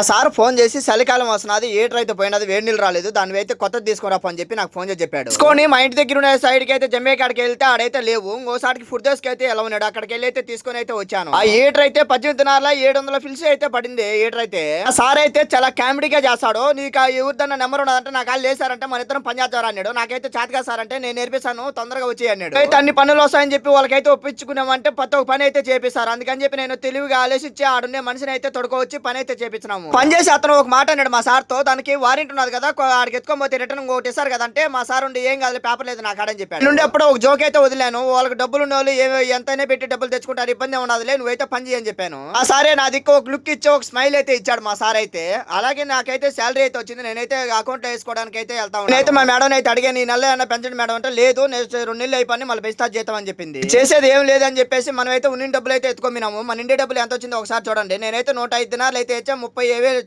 ఆ sir phone చేసి చలికాలం వస్తున్నది ఏటర్ అయితే పోయినది వేడి నీళ్ళు రాలేదు దాని అయితే కొత్తది తీసుకురా అని చెప్పి నాకు ఫోన్ చేసి చెప్పాడు. తీసుకొని మా ఇంటి దగ్గర ఉన్న సైడ్కి అయితే జమ్మే కాడికి వెళ్తే ఆడైతే లేవు. ఇంకోసారికి ఫుడ్ దోస్ అయితే ఎలా ఉన్నాడు? అక్కడికి వెళ్ళి అయితే తీసుకొని అయితే వచ్చాను. ఆ ఏటర్ అయితే పద్దెనిమిది దినాల ఏడు వందల ఫిల్స్ అయితే పడింది. ఏటర్ అయితే ఆ సార్ అయితే చాలా కామెడీగా చేస్తాడు. నీకు ఆ ఎవరిదన్న నెంబర్ ఉన్నదంటే నాకు వాళ్ళు లేసారంటే మన ఇద్దరం పని చేద్దాం అన్నాడు. నాకైతే చేతగా సార్ అంటే నేను నేర్పిస్తాను తొందరగా వచ్చి అన్నాడు. అయితే అన్ని పనులు వస్తాయని చెప్పి వాళ్ళకైతే ఒప్పించుకున్నామంటే ప్రతి ఒక్క పని అయితే చేపిస్తారు. అందుకని చెప్పి నేను తెలివిగా ఆలోచించి ఆడున్నే మనిషిని అయితే తొడుకోవచ్చి పని అయితే చేపించినాము. పని చేసి అతను ఒక మాట అన్నాడు మా సార్తో దానికి వారెంట్ ఉన్నది కదా ఆడికి ఎత్తుకొని పోతే రిటర్న్ ఇంకోటి ఇస్తారు కదా అంటే మా సార్ ఉండి ఏం కాదు పేపర్ లేదు నాకు ఆడని చెప్పాడు. నుండి అప్పుడు ఒక జోక్ అయితే వదిలాను. వాళ్ళకి డబ్బులు ఉన్న వాళ్ళు ఎంతైనా పెట్టి డబ్బులు తెచ్చుకుంటారు ఇబ్బంది ఉన్నదిలే నువ్వైతే పని చేయని చెప్పాను. ఆ సారే నా దిక్కు ఒక లుక్ ఇచ్చి ఒక స్మైల్ అయితే ఇచ్చాడు మా సార్ అయితే. అలాగే నాకైతే శాలరీ అయితే వచ్చింది నేనైతే అకౌంట్లో వేసుకోవడానికి అయితే వెళ్తాను నేనైతే మా మేడం అయితే అడిగాను ఈ నెల ఏమన్నా పెంచండి మేడం అంటే లేదు నెక్స్ట్ రెండు నెలలు అయిపోయి మళ్ళీ పెంచుతా జీతం అని చెప్పింది. చేసేది ఏం లేదని చెప్పేసి మనం అయితే ఉన్న డబ్బులు అయితే ఎత్తుకొమ్మినాము మన ఇండి డబ్బులు ఎంత వచ్చిందో ఒకసారి చూడండి. నేనైతే నూట ఐదు దినాలు అయితే ఇచ్చా ముప్పై que ver